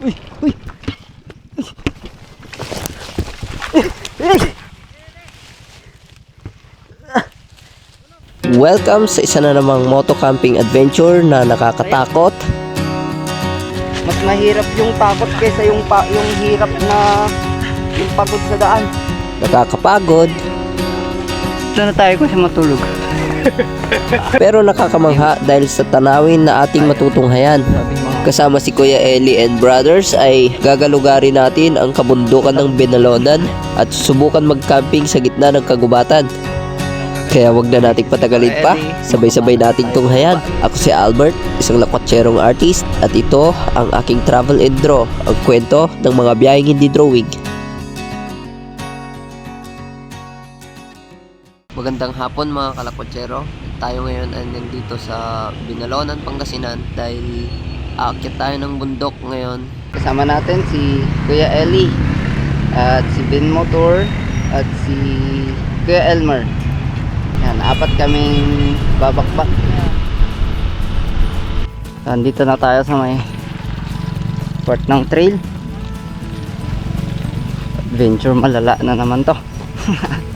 Uy, uy. Welcome sa isa na namang moto camping adventure na nakakatakot. Mas mahirap yung takot kaysa yung pa, yung hirap na yung pagod sa daan. Nakakapagod, Ito na tayo kasi matulog. pero nakakamangha dahil sa tanawin na ating matutunghayan. Kasama si Kuya Eli and Brothers ay gagalugarin natin ang kabundukan ng Binalonan at subukan mag-camping sa gitna ng kagubatan. Kaya wag na nating patagalin pa, sabay-sabay nating tunghayan. Ako si Albert, isang lakwatserong artist at ito ang aking travel and draw, ang kwento ng mga biyaheng hindi drawing. Magandang hapon mga kalakwatsero. Tayo ngayon ay nandito sa Binalonan, Pangasinan dahil aakyat tayo ng bundok ngayon. Kasama natin si Kuya Eli at si Ben Motor at si Kuya Elmer. Yan, apat kaming babakbak. Nandito na tayo sa may part ng trail. Adventure malala na naman to.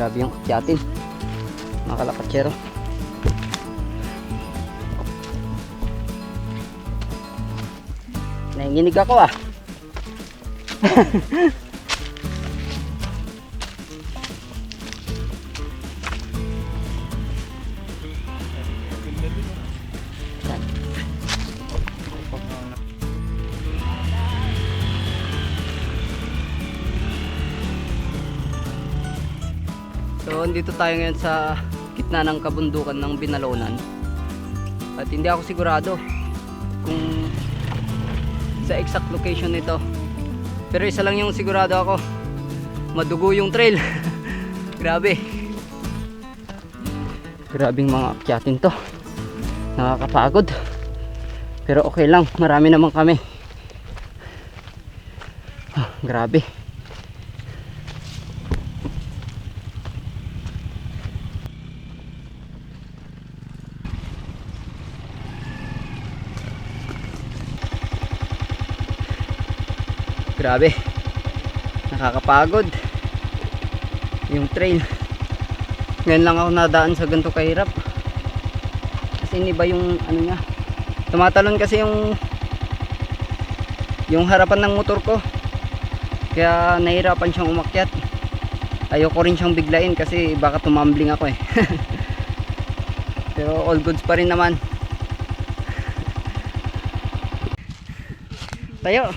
Grabe yung akyatin. Mga kalakatsero. Nanginginig ako ah. So, dito tayo ngayon sa gitna ng kabundukan ng Binalonan. At hindi ako sigurado kung sa exact location nito. Pero isa lang yung sigurado ako. Madugo yung trail. Grabe. Grabing mga akyatin to. Nakakapagod. Pero okay lang, marami naman kami. Ah, grabe. Grabe. Nakakapagod. Yung trail. Ngayon lang ako nadaan sa ganito kahirap. Kasi iniba yung ano niya. Tumatalon kasi yung yung harapan ng motor ko. Kaya nahirapan siyang umakyat. Ayoko rin siyang biglain kasi baka tumambling ako eh. Pero all goods pa rin naman. Tayo.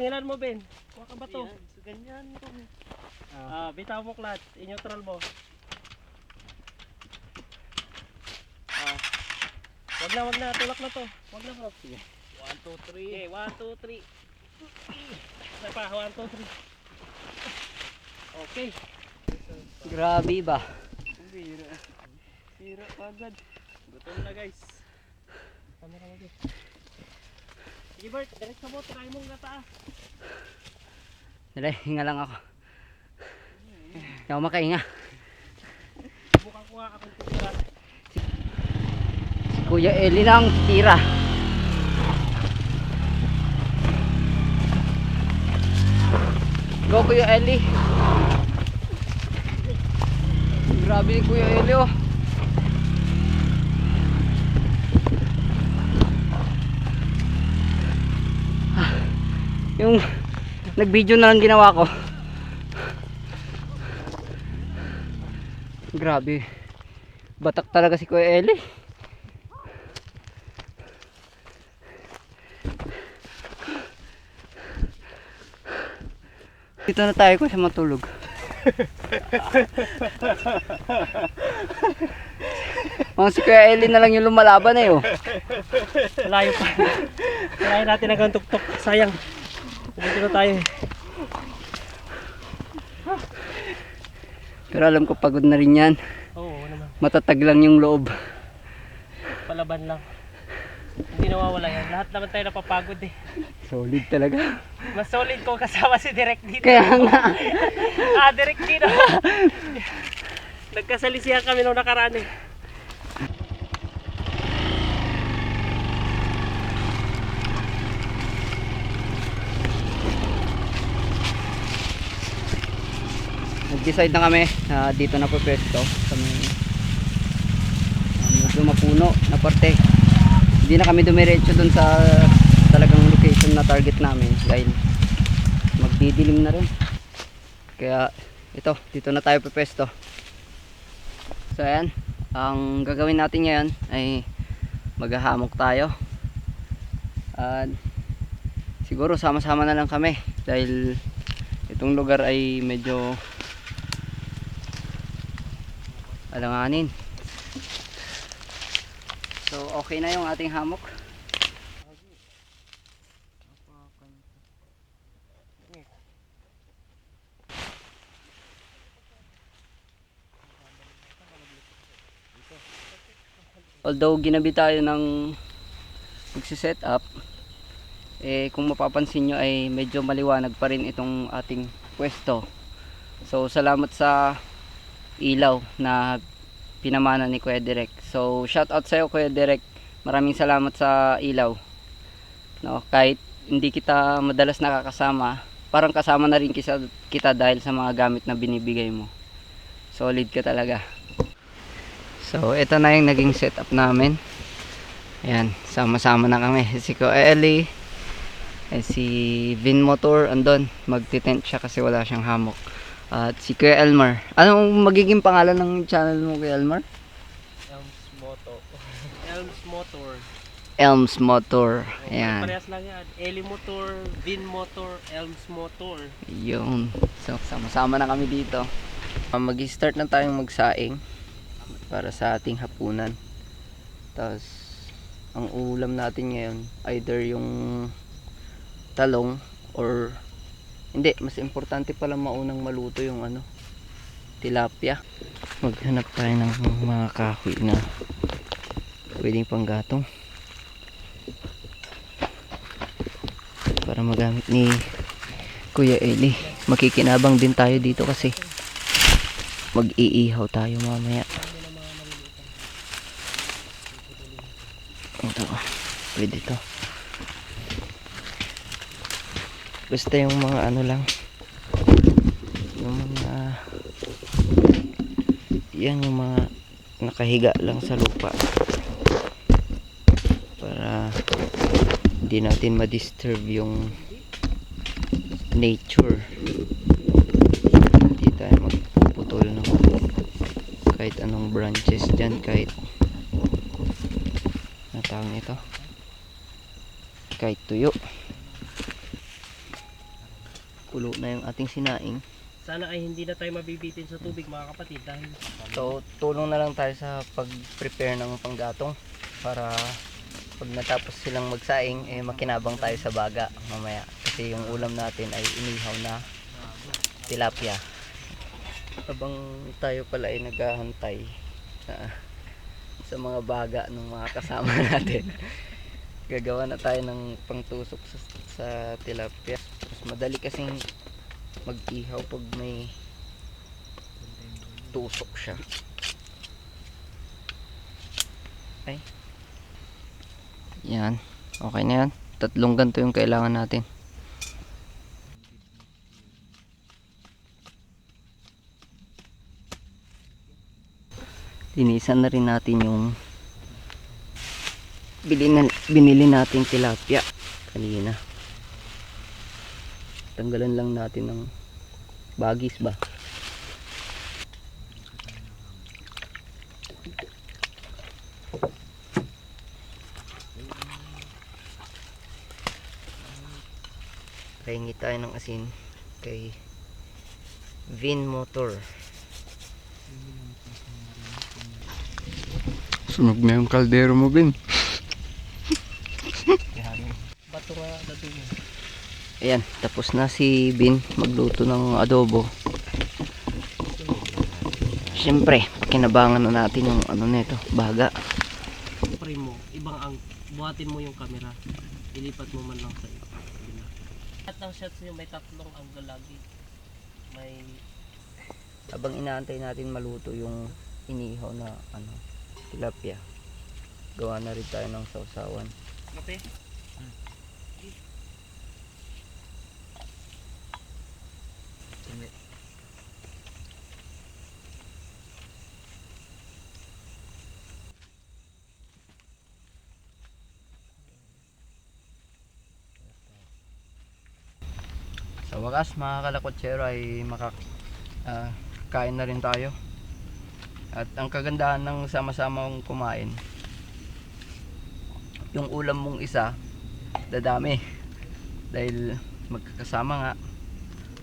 Ay. Bangilan mo, Ben. Huwag ka ba to? Ganyan. Ah, bitaw mo clutch. I-neutral mo. Ah. Wag na, wag na. Tulak na to. Wag na, bro. Sige. 1, 2, 3. Okay, 1, 2, 3. Isa pa, 1, 2, 3. Okay. Grabe ba? Bira. Bira agad. Gutom na guys. Camera mo din. Sige Bert, diretso mo. Try mong gataas. Dali, hinga lang ako. Hindi ako makahinga. Subukan ko nga akong tumira. Kuya Eli na ang tira. Go Kuya Eli. Grabe ni Kuya Eli oh. Yung nag-video na lang ginawa ko. Grabe. Batak talaga si Kuya Eli. Dito na tayo ko sa matulog. Mga si Kuya Eli na lang yung lumalaban eh oh. Layo pa. Layo natin hanggang tuktok. Sayang. Dito na tayo eh. Pero alam ko pagod na rin yan. Oo naman. Matatag lang yung loob. Palaban lang. Hindi nawawala yan. Lahat naman tayo napapagod eh. Solid talaga. Mas solid kung kasama si Direk dito. Kaya nga. ah, Direk dito. Nagkasalisihan kami nung nakaraan eh. Nag-decide na kami na dito na po pwesto sa may uh, medyo mapuno na parte. Hindi na kami dumiretso dun sa talagang location na target namin dahil magdidilim na rin. Kaya ito, dito na tayo pwesto. So ayan, ang gagawin natin ngayon ay maghahamok tayo. At siguro sama-sama na lang kami dahil itong lugar ay medyo alanganin. So okay na yung ating hamok. Although ginabi tayo ng magsiset up, eh kung mapapansin nyo ay medyo maliwanag pa rin itong ating pwesto. So salamat sa ilaw na pinamana ni Kuya Direk. So shout out sa iyo Kuya Direk. Maraming salamat sa ilaw. No, kahit hindi kita madalas nakakasama, parang kasama na rin kita, kita dahil sa mga gamit na binibigay mo. Solid ka talaga. So ito na yung naging setup namin. Ayan, sama-sama na kami. Si Kuya Eli, eh, si Vin Motor andon. Magti-tent siya kasi wala siyang hamok. At si Kuya Elmar. Anong magiging pangalan ng channel mo Kuya Elmar? Elms Moto. Elms Motor. Elms Motor. Ayan. Parehas lang yan. Eli Motor, Vin Motor, Elms Motor. Yun. So, sama-sama na kami dito. Uh, Mag-start na tayong magsaing para sa ating hapunan. Tapos, ang ulam natin ngayon, either yung talong or hindi, mas importante pala maunang maluto yung ano, tilapia. Maghanap tayo ng mga kahoy na pwedeng panggatong. Para magamit ni Kuya Eli. Makikinabang din tayo dito kasi mag-iihaw tayo mamaya. Ito, pwede to. Basta yung mga ano lang. Yung mga yan yung mga nakahiga lang sa lupa. Para hindi natin ma-disturb yung nature hindi tayo magpuputol ng kahit anong branches dyan kahit natawag nito kahit tuyo kulo na yung ating sinaing. Sana ay hindi na tayo mabibitin sa tubig mga kapatid dahil so tulong na lang tayo sa pag-prepare ng panggatong para pag natapos silang magsaing eh makinabang tayo sa baga mamaya. Kasi yung ulam natin ay inihaw na tilapia. Habang tayo pala ay naghahantay sa, sa mga baga ng mga kasama natin gagawa na tayo ng pangtusok sa, sa tilapia mas madali kasing mag-ihaw pag may tusok siya ay Yan. Okay na yan. Tatlong ganito yung kailangan natin. Linisan na rin natin yung bili na, binili nating tilapia kanina. Tanggalan lang natin ng bagis ba. Pahingi tayo ng asin kay Vin Motor. Sunog na yung kaldero mo, Bin. Nga, bato mo. Ayan, tapos na si Bin magluto ng adobo. Siyempre, kinabangan na natin yung ano nito, baga. Pre mo, ibang ang buhatin mo yung camera. Ilipat mo man lang sa iba. At ng shots niyo may tatlong angle lagi. May Habang inaantay natin maluto yung inihaw na ano, tilapia. Gawa na rin tayo ng sausawan. kape. Sa wakas mga kalakotsero ay makak ah, kain na rin tayo. At ang kagandahan ng sama-samang kumain, yung ulam mong isa, dadami. Dahil magkakasama nga.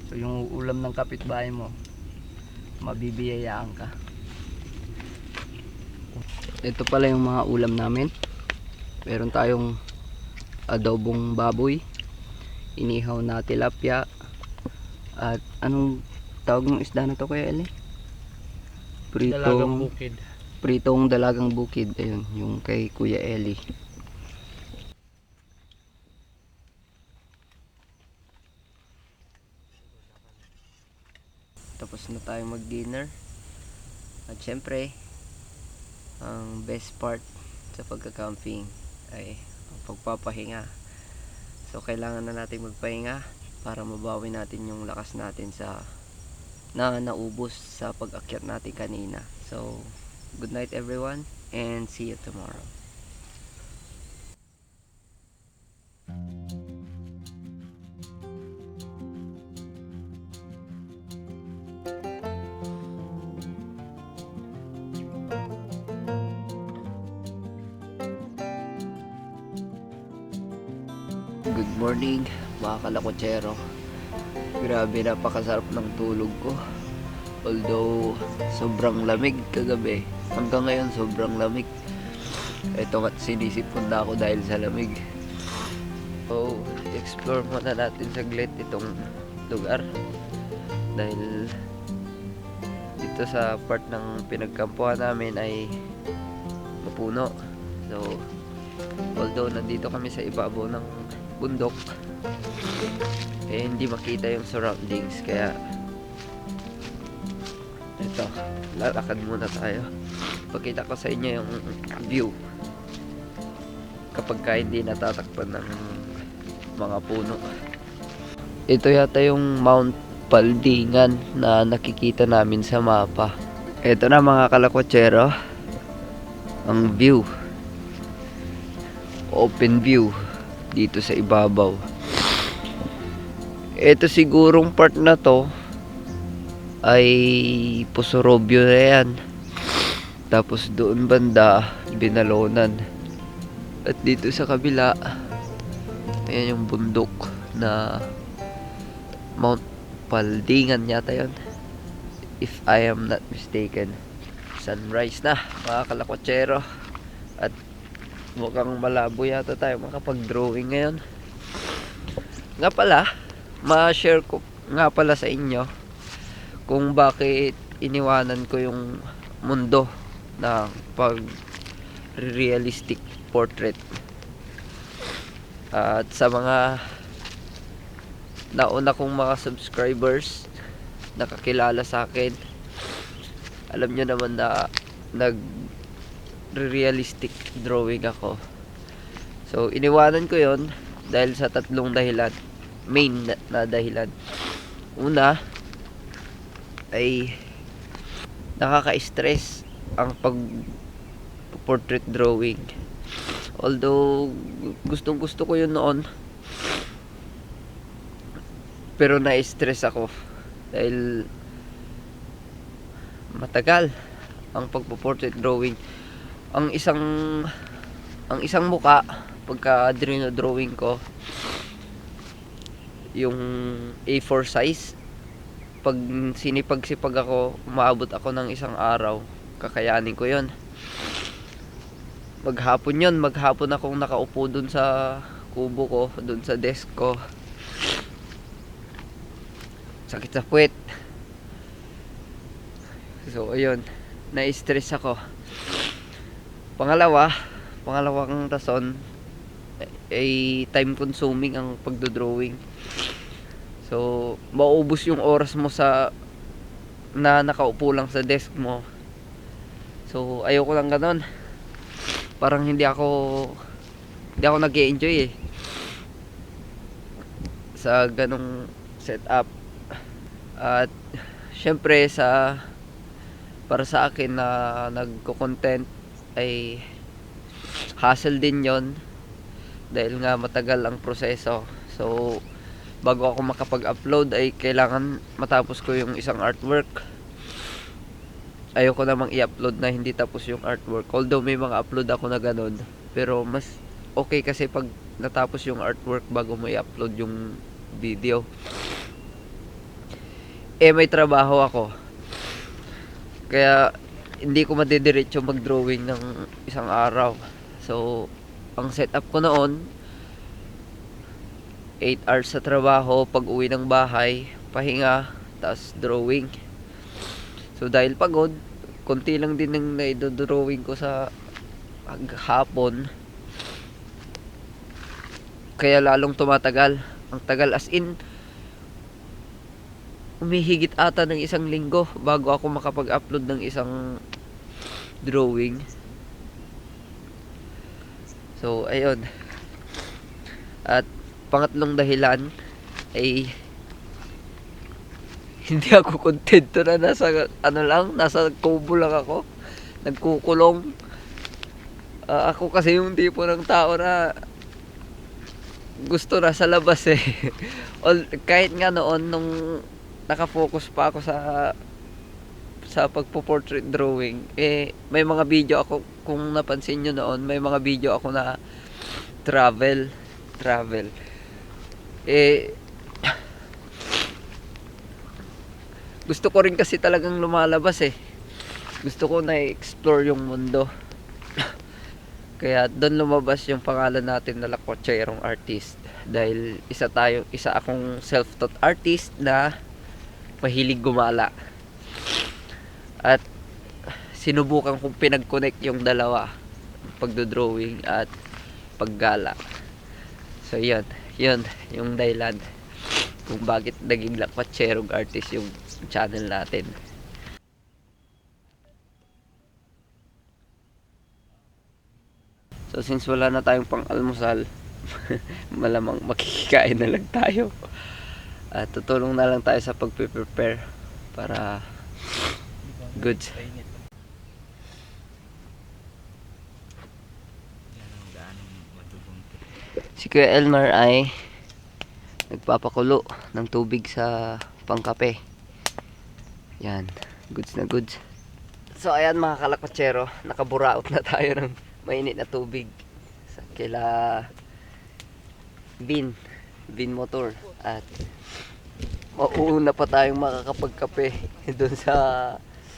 So yung ulam ng kapitbahay mo, mabibiyayaan ka. Ito pala yung mga ulam namin. Meron tayong adobong baboy, inihaw na tilapia, at anong tawag ng isda na to kaya Eli? Dalagang Pritong, bukid. pritong dalagang bukid. Ayun, yung kay Kuya Eli. Tapos na tayo mag-dinner. At syempre, ang best part sa pagka-camping ay ang pagpapahinga. So kailangan na natin magpahinga para mabawi natin yung lakas natin sa na naubos sa pag-akyat natin kanina. So good night everyone and see you tomorrow. Kalakotsero. Grabe napakasarap ng tulog ko. Although sobrang lamig kagabi. Hanggang ngayon sobrang lamig. Ito nga sinisipon na ako dahil sa lamig. So explore muna natin saglit itong lugar. Dahil dito sa part ng pinagkampuhan namin ay mapuno. So although nandito kami sa ibabaw ng bundok eh hindi makita yung surroundings kaya ito lalakad muna tayo. Pakita ko sa inyo yung view. Kapag ka hindi natatakpan ng mga puno. Ito yata yung Mount Paldingan na nakikita namin sa mapa. Ito na mga kalakotsero. Ang view. Open view dito sa ibabaw. Ito sigurong part na to ay Pusorobyo na yan. Tapos doon banda, Binalonan. At dito sa kabila, ayan yung bundok na Mount Paldingan yata yon If I am not mistaken. Sunrise na, mga kalakotsero. At mukhang malabo yata tayo makapag-drawing ngayon. Nga pala, ma-share ko nga pala sa inyo kung bakit iniwanan ko yung mundo na pag realistic portrait. At sa mga nauna kong mga subscribers nakakilala sa akin alam nyo naman na nag realistic drawing ako So, iniwanan ko yon dahil sa tatlong dahilan. Main na, na dahilan. Una, ay nakaka-stress ang pag portrait drawing. Although, gustong gusto ko yun noon. Pero na-stress ako. Dahil matagal ang pagpo-portrait drawing. Ang isang ang isang muka pagka drawing ko yung A4 size. Pag sinipag-sipag ako umaabot ako ng isang araw. Kakayanin ko yon maghapon yon maghapon akong nakaupo dun sa kubo ko dun sa desk ko. Sakit sa puwet. So ayun. Na-stress ako. Pangalawa pangalawang rason ay time consuming ang pagdodrawing so maubos yung oras mo sa na nakaupo lang sa desk mo. So ayoko lang ganon. Parang hindi ako hindi ako nag enjoy eh. Sa ganong setup. At syempre sa para sa akin na nagko-content ay hassle din yon dahil nga matagal ang proseso. So bago ako makapag-upload ay kailangan matapos ko yung isang artwork. Ayoko namang i-upload na hindi tapos yung artwork. Although may mga upload ako na ganun. Pero mas okay kasi pag natapos yung artwork bago mo i-upload yung video. Eh may trabaho ako. Kaya hindi ko madediretso mag-drawing ng isang araw. So, ang setup ko noon 8 hours sa trabaho, pag uwi ng bahay, pahinga, tas drawing. So, dahil pagod, konti lang din ang naidodrawing ko sa hapon. Kaya lalong tumatagal. Ang tagal as in, umihigit ata ng isang linggo bago ako makapag-upload ng isang drawing. So, ayun. At pangatlong dahilan ay hindi ako kontento na nasa ano lang, nasa kubo lang ako. Nagkukulong. Ah, ako kasi yung tipo ng tao na gusto na sa labas eh. All, kahit nga noon nung nakafocus pa ako sa sa pagpo-portrait drawing eh may mga video ako kung napansin nyo noon may mga video ako na travel travel eh gusto ko rin kasi talagang lumalabas eh gusto ko na explore yung mundo kaya doon lumabas yung pangalan natin na Lakotserong Artist dahil isa tayo isa akong self-taught artist na mahilig gumala. At sinubukan kong pinag-connect yung dalawa, pagdo-drawing at paggala. So yun, yun yung dahilan kung bakit naging lakpatserong artist yung channel natin. So since wala na tayong pang almusal, malamang makikikain na lang tayo. At tutulong na lang tayo sa pagpe-prepare para goods. Si Kuya Elmar ay nagpapakulo ng tubig sa pangkape. Yan, goods na goods. So ayan mga kalakotsero, nakaburaot na tayo ng mainit na tubig sa kila Bin, Bin Motor at mauuna pa tayong makakapagkape doon sa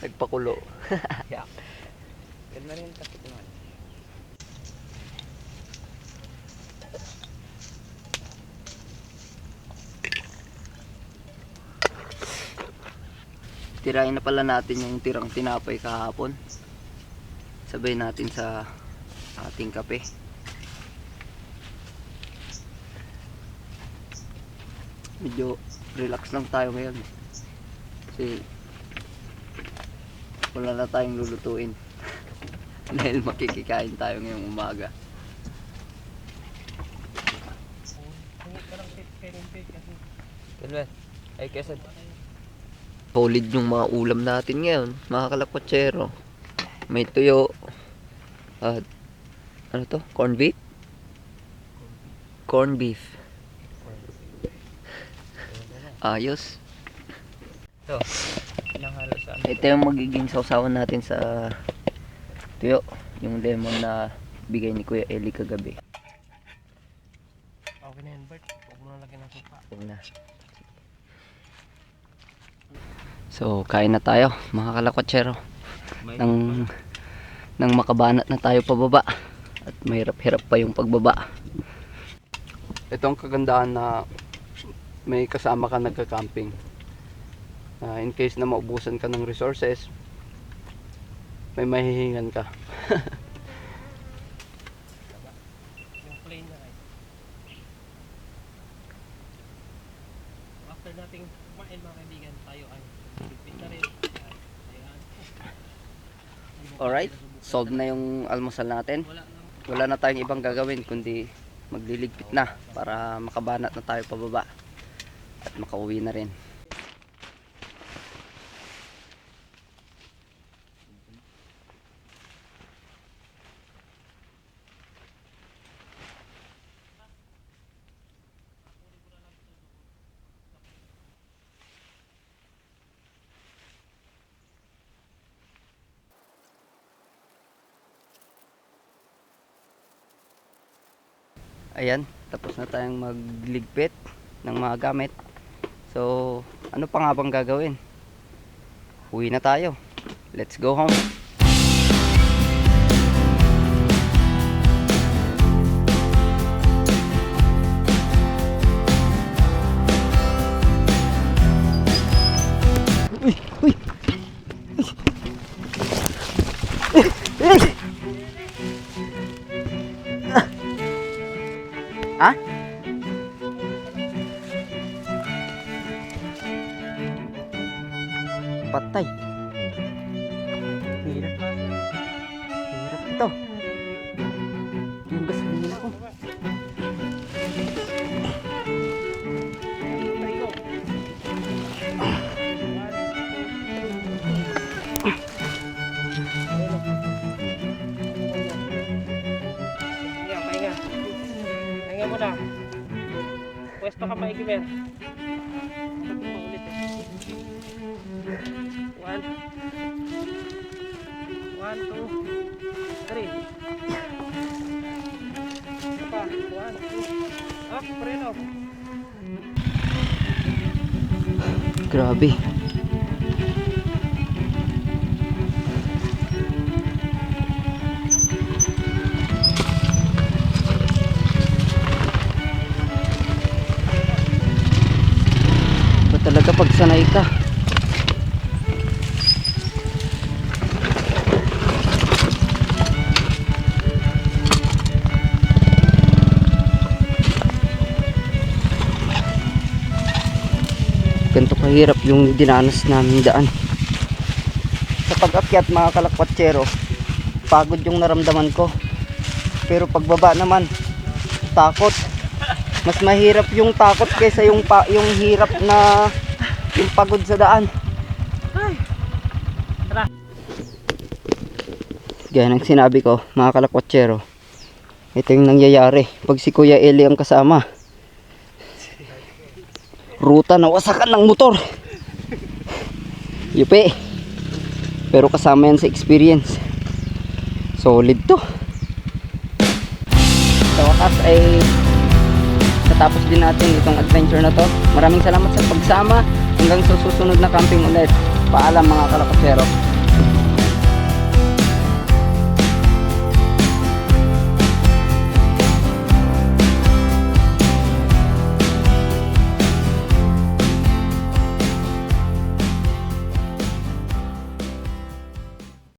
nagpakulo. Ganda rin kasi naman. Tirahin na pala natin yung tirang tinapay kahapon. Sabay natin sa ating kape. Medyo relax lang tayo ngayon. Kasi wala na tayong lulutuin. Dahil makikikain tayo ngayong umaga. Ay, kesan. Solid yung mga ulam natin ngayon, mga kalakwatsero. May tuyo. At, ano to? Corn beef? Corn beef. Ayos. Ito. Ito yung magiging sausawan natin sa tuyo. Yung lemon na bigay ni Kuya Eli kagabi. Okay na yan, Bert. Huwag mo na lagyan ng suka. Huwag na. So, kain na tayo, mga kalakwatsero. Nang, nang makabanat na tayo pababa. At mahirap-hirap pa yung pagbaba. Ito ang kagandahan na may kasama ka nagka-camping. Na in case na maubusan ka ng resources, may mahihingan ka. Yung plain na rice. After nating kumain mga kaibigan, tayo ay pipit na rin. Ayan. Solved na yung almusal natin. Wala na. Wala na tayong ibang gagawin kundi magliligpit na para makabanat na tayo pababa. At makauwi na rin. Ayan, tapos na tayong magligpit ng mga gamit. So, ano pa nga bang gagawin? Uwi na tayo. Let's go home. Patay. Hirap. Hirap ito. Yung gasolina ko. Pahinga, mo na. Pwesto ka maigi, Ben. Grabe. Ba talaga pag sanay ka? Ganito kahirap yung dinanas namin daan. Sa pag-akyat mga kalakwatsero pagod yung naramdaman ko. Pero pagbaba naman takot. Mas mahirap yung takot kaysa yung pa, yung hirap na yung pagod sa daan. Gaya ng sinabi ko mga kalakwatsero ito yung nangyayari. Pag si Kuya Eli ang kasama ruta na wasakan ng motor. Yupi. Pero kasama yan sa experience. Solid to. Sa wakas ay natapos din natin itong adventure na to. Maraming salamat sa pagsama. Hanggang sa susunod na camping ulit. Paalam mga kalakasero.